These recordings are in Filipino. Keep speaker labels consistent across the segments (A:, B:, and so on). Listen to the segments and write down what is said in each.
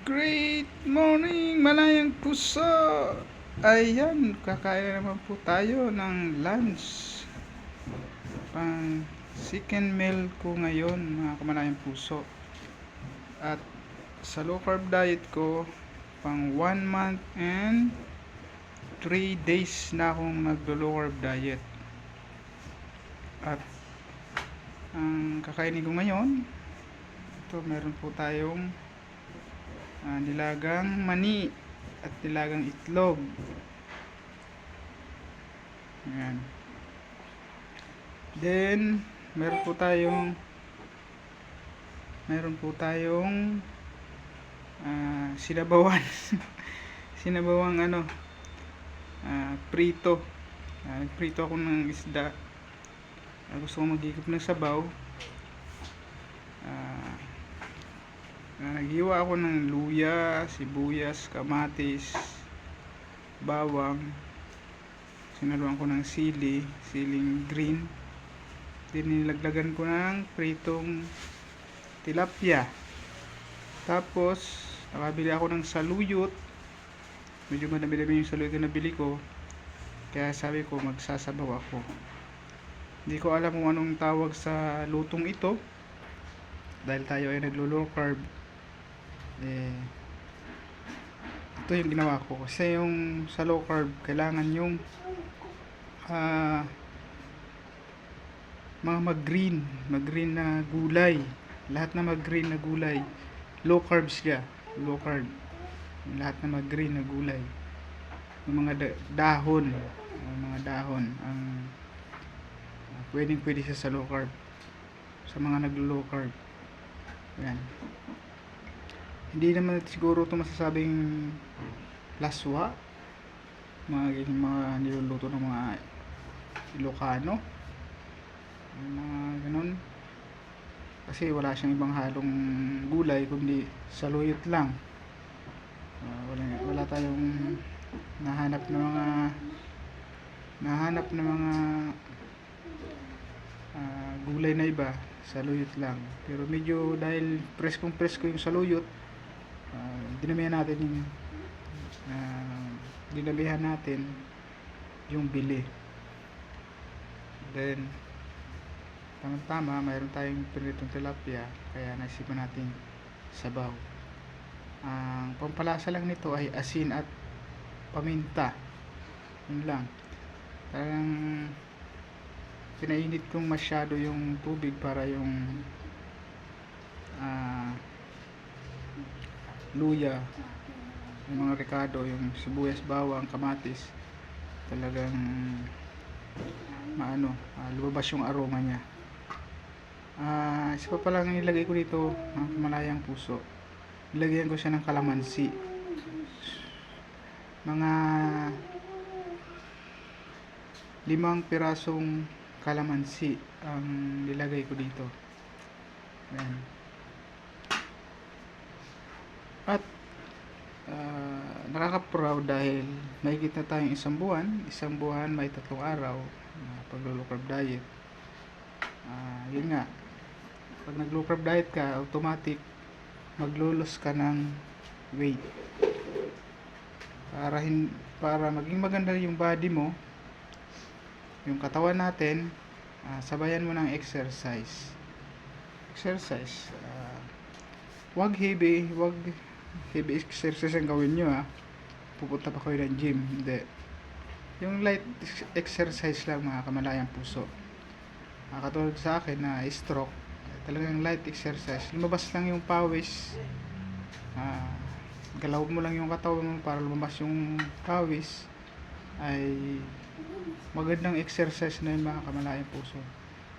A: Great morning, malayang puso! Ayan, kakain na naman po tayo ng lunch. Pang second meal ko ngayon, mga kamalayang puso. At sa low carb diet ko, pang 1 month and 3 days na akong naglo-low carb diet. At ang kakainin ko ngayon, ito meron po tayong ah, nilagang mani at nilagang itlog. Ayan. Then, meron po tayong meron po tayong ah, sinabawan. sinabawang ano ah, prito. Ah, prito ako ng isda. Ah, gusto ko magigip ng sabaw. Ah, naghiwa ako ng luya, sibuyas, kamatis, bawang. Sinaluan ko ng sili, siling green. Then nilaglagan ko ng pritong tilapia. Tapos, nakabili ako ng saluyot. Medyo madami-dami yung saluyot na nabili ko. Kaya sabi ko, magsasabaw ako. Hindi ko alam kung anong tawag sa lutong ito. Dahil tayo ay naglo-low carb eh ito yung ginawa ko. Kasi yung sa low carb kailangan yung ah mga mag green mag green na gulay. Lahat na mag green na gulay. Low carb siya. Low carb. Lahat na mag green na gulay. Yung mga da- dahon. Yung mga dahon ang uh, pwedeng pwede siya sa low carb. Sa mga nag low carb. Yan hindi naman siguro ito masasabing laswa. Mga ganyan mga niluluto ng mga Ilocano. Mga ganun. Kasi wala siyang ibang halong gulay kundi saluyot lang. Ah, wala, wala tayong nahanap na mga nahanap na mga ah, gulay na iba saluyot lang. Pero medyo dahil preskong presko yung saluyot uh, dinamihan natin yung uh, dinabihan natin yung bili. Then tama tama mayroon tayong prinitong tilapia kaya naisipan natin sabaw. Ang pampalasa lang nito ay asin at paminta. Yun lang. Parang pinainit kong masyado yung tubig para yung ah luya yung mga rekado yung sibuyas bawang kamatis talagang maano ah, lumabas yung aroma niya. Ah isa pa palang nilagay ko dito ang malayang puso. Nilagyan ko siya ng kalamansi. Mga limang pirasong kalamansi ang nilagay ko dito. Ayan. At ah, nakaka-proud dahil may kita tayong isang buwan, isang buwan may tatlong araw na pag-low carb diet. Ah, yun nga. Pag nag-low carb diet ka, automatic maglulos ka ng weight. Para hin para maging maganda yung body mo, yung katawan natin, ah, sabayan mo ng exercise. Exercise. ah, wag heavy, wag heavy exercise ang gawin nyo ha. Pupunta pa kayo ng gym. Hindi. Yung light ex- exercise lang mga kamalayang puso. Ah, katulad sa akin na stroke, talagang light exercise. Lumabas lang yung pawis. Ah, galaw mo lang yung katawan mo para lumabas yung pawis ay magandang exercise na yung mga kamalayang puso.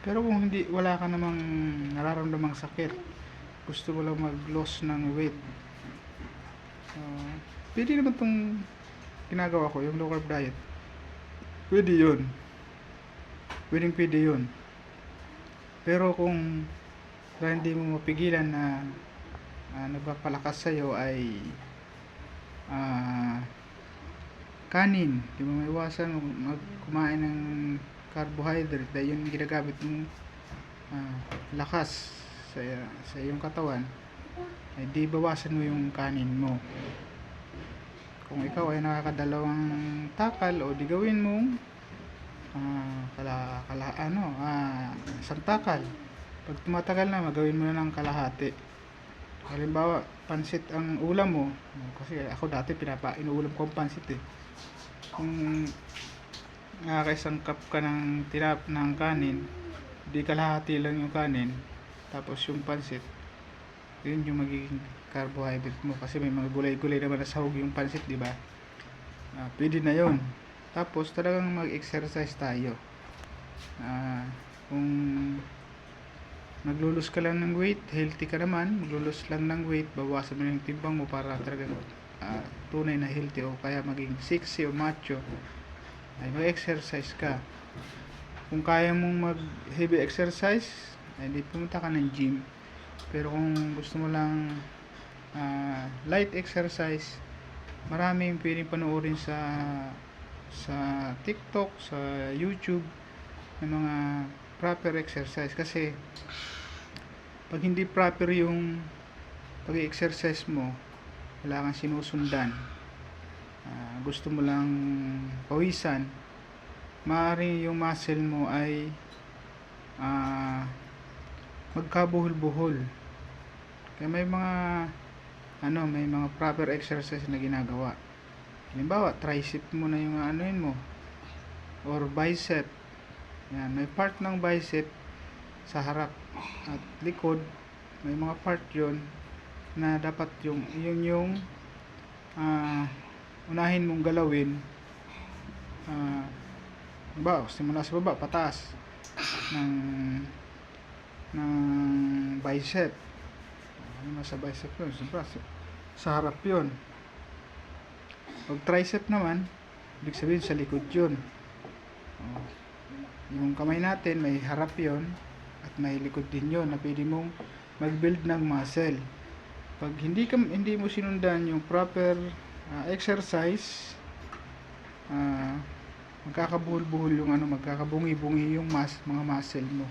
A: Pero kung hindi wala ka namang nararamdamang sakit, gusto mo lang mag-loss ng weight, uh, pwede naman tong ginagawa ko, yung low carb diet. Pwede yun. Pwedeng pwede yun. Pero kung hindi mo mapigilan na uh, nagpapalakas sa'yo ay ah kanin. Di mo maiwasan mag, kumain ng carbohydrate dahil yun ginagamit mong ah, lakas sa, sa iyong katawan ay di bawasan mo yung kanin mo. Kung ikaw ay nakakadalawang takal o di gawin mong ah, kala, kala, ano, ah, isang takal. Pag tumatagal na, magawin mo na ng kalahati. Halimbawa, pansit ang ulam mo. Kasi ako dati pinapa, inuulam ko ang pansit eh. Kung nakakaisang cup ka ng tinap ng kanin, di kalahati lang yung kanin, tapos yung pansit, yun yung magiging carbohydrate mo. Kasi may mga gulay-gulay naman na sahog yung pansit, di ba? Ah, pwede na yun. Tapos talagang mag-exercise tayo. Ah, kung naglulus ka lang ng weight, healthy ka naman, maglulus lang ng weight, bawasan mo yung timbang mo para talagang ah, tunay na healthy o kaya maging sexy o macho, ay mag-exercise ka. Kung kaya mong mag heavy exercise, ay di pumunta ka ng gym. Pero kung gusto mo lang ah, light exercise, maraming pwedeng panoorin sa sa TikTok, sa YouTube, ng mga proper exercise. Kasi pag hindi proper yung pag-exercise mo wala kang sinusundan. Ah, gusto mo lang pawisan maaari yung muscle mo ay ah, magkabuhol-buhol kaya may mga ano may mga proper exercise na ginagawa halimbawa tricep mo na yung ano yun mo or bicep yan, may part ng bicep sa harap at likod. May mga part yon na dapat yung yun yung ah, unahin mong galawin. Ah, ba, simula sa baba, pataas ng ng bicep. Ano nasa bicep yun? Sa. Sa harap yun. Pag tricep naman, ibig sabihin sa likod yun. Oh yung kamay natin may harap yon at may likod din yon na pwede mong mag-build ng muscle pag hindi ka hindi mo sinundan yung proper ah, exercise uh, magkakabuhol-buhol yung ano magkakabungi-bungi yung mas mga muscle mo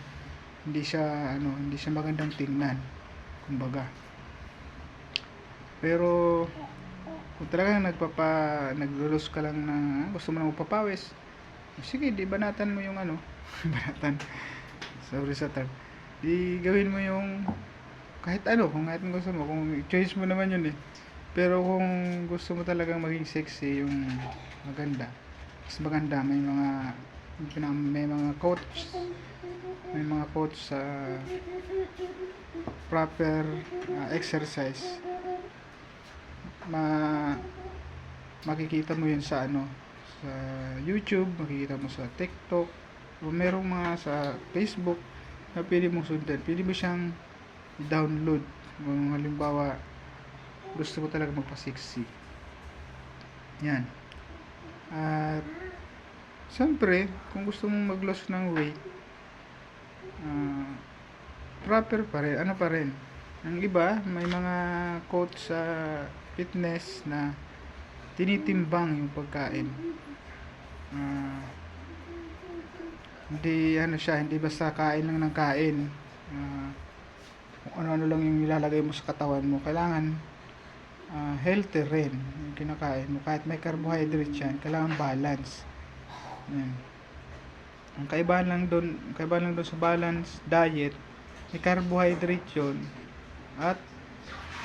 A: hindi siya ano hindi siya magandang tingnan kumbaga. Pero kung talagang nagpapa naglulos ka lang ng gusto mo na magpapawis sige di banatan mo yung ano banatan. Sorry sa term. Di gawin mo yung kahit ano kung kahit gusto mo kung choice mo naman yun eh. Pero kung gusto mo talagang maging sexy yung maganda mas maganda may mga may mga coach may mga coach sa proper uh, exercise ma makikita mo yun sa ano sa YouTube, makikita mo sa TikTok, o merong mga sa Facebook na pwede mong sundan. Pwede mo siyang download. Kung halimbawa, gusto mo talaga magpa-sexy. Yan. At, siyempre, kung gusto mong mag-loss ng weight, uh, proper pa rin. Ano pa rin? Ang iba, may mga quotes sa fitness na tinitimbang yung pagkain uh, hindi ano siya hindi basta kain lang ng kain uh, kung ano-ano lang yung ilalagay mo sa katawan mo kailangan uh, healthy rin yung kinakain mo kahit may carbohydrate yan kailangan balance yan ang kaibahan lang doon kaibahan lang doon sa balance diet may carbohydrate yun at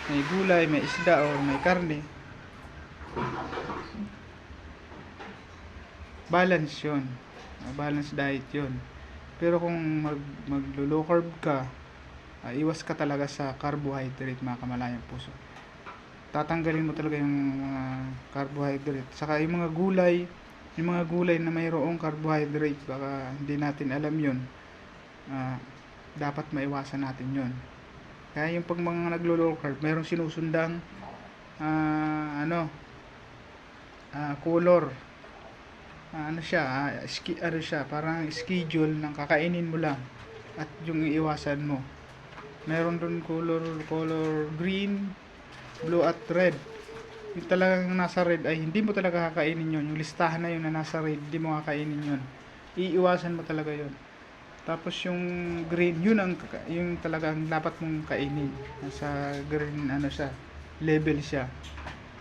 A: may gulay, may isda o may karne. Balance yun. Balance diet yun. Pero kung mag, mag low carb ka uh, iwas ka talaga sa carbohydrate mga kamalayang puso. Tatanggalin mo talaga yung mga carbohydrate. Saka yung mga gulay yung mga gulay na mayroong carbohydrate baka hindi natin alam yun uh, dapat maiwasan natin yun kaya yung pag mga naglo low carb mayroong sinusundang uh, ano uh, color uh, ano siya, uh, ski, ano siya, parang schedule ng kakainin mo lang at yung iiwasan mo. Meron doon color color green, blue at red. Yung talagang nasa red ay hindi mo talaga kakainin yon Yung listahan na yun na nasa red, hindi mo kakainin yon Iiwasan mo talaga yon Tapos yung green, yun ang yung talagang dapat mong kainin. Nasa green ano siya, level siya.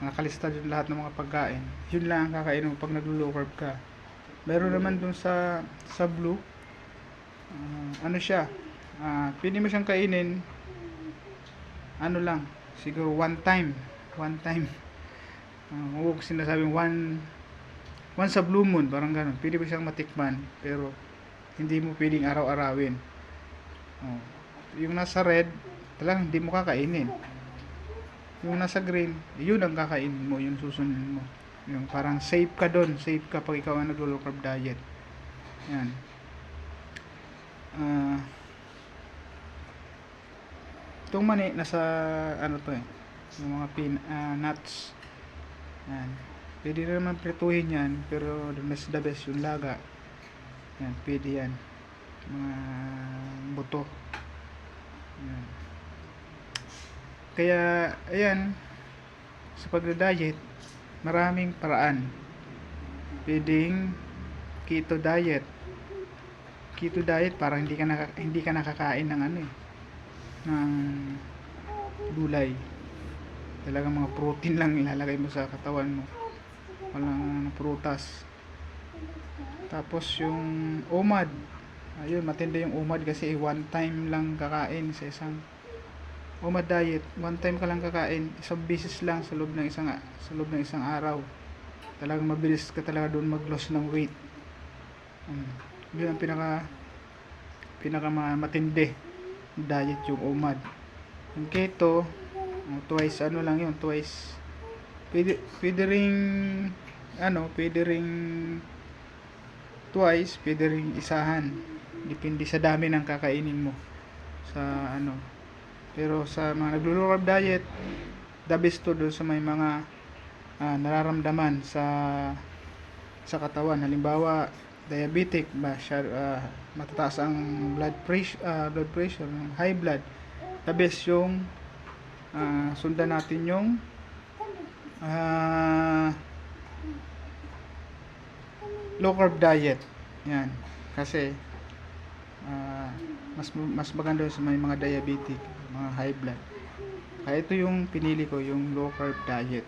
A: Nakalista dun lahat ng mga pagkain. Yun lang ang kakainin mo pag naglo-low carb ka. Meron naman dun sa sa blue, ah, ano siya, ah, pwede mo siyang kainin, ano lang, siguro one time, one time. Uh, huwag sinasabing one, one sa blue moon, parang ganun. Pwede mo siyang matikman, pero hindi mo pwedeng araw-arawin. Oh. Yung nasa red, talagang hindi mo kakainin. Yung nasa green, yun ang kakainin mo, yung susunod mo. Yung parang safe ka doon, safe ka pag ikaw ang naglo-low carb diet. Yan. Ah. itong mani, nasa, ano to eh, yung mga pin, ah, nuts. Yan. Pwede rin naman prituhin yan, pero best, the best yung laga. Yan, pwede yan. Mga buto. Yan. Kaya, ayan, sa pagda-diet, maraming paraan. Pwedeng keto diet. Keto diet parang hindi ka naka, hindi ka nakakain ng ano eh ng gulay. Talagang mga protein lang ilalagay mo sa katawan mo. Walang prutas. Tapos yung OMAD. Ayun, matindi yung OMAD kasi one time lang kakain sa isang OMAD diet. One time ka lang kakain, isang beses lang sa loob ng isang sa loob ng isang araw. Talagang mabilis ka talaga doon mag-loss ng weight. Um, yun ang pinaka pinaka ma- matindi diet yung OMAD. Yung keto, twice ano lang yun, twice. Pwede, pwede ring ano, pwede ring twice, pwede ring isahan. Depende sa dami ng kakainin mo sa ano. Pero sa mga naglo-low carb diet, the best to doon sa may mga ah, nararamdaman sa sa katawan. Halimbawa, diabetic ba siya ah, matataas ang blood pressure blood pressure high blood the best yung ah, sundan natin yung ah, low carb diet. Yan. Kasi ah, mas mas maganda sa may mga diabetic mga high blood. Kaya ito yung pinili ko yung low carb diet.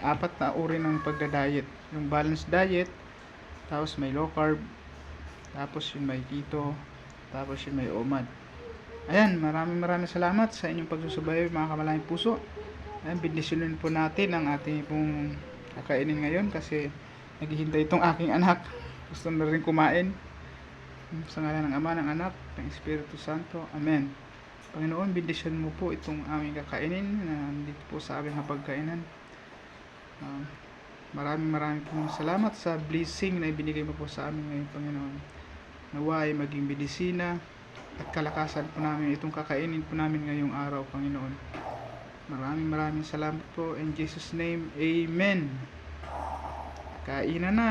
A: Apat na uri ng pagda-diet. Yung balanced diet tapos may low carb tapos yung may keto tapos yung may OMAD ayan maraming maraming salamat sa inyong pagsusubaybay mga kamalayang puso ayan bindisyonin po natin ang ating pong kakainin ngayon kasi naghihintay itong aking anak gusto na rin kumain sa ngalan ng Ama, ng Anak, ng Espiritu Santo. Amen. Panginoon, bindisyon mo po itong aming kakainin na dito po sa aming hapagkainan. Uh, maraming maraming pong salamat sa blessing na ibinigay mo po sa amin ngayon, Panginoon. Nawa ay maging medisina at kalakasan po namin itong kakainin po namin ngayong araw, Panginoon. Maraming maraming salamat po. In Jesus' name, Amen. Kainan na!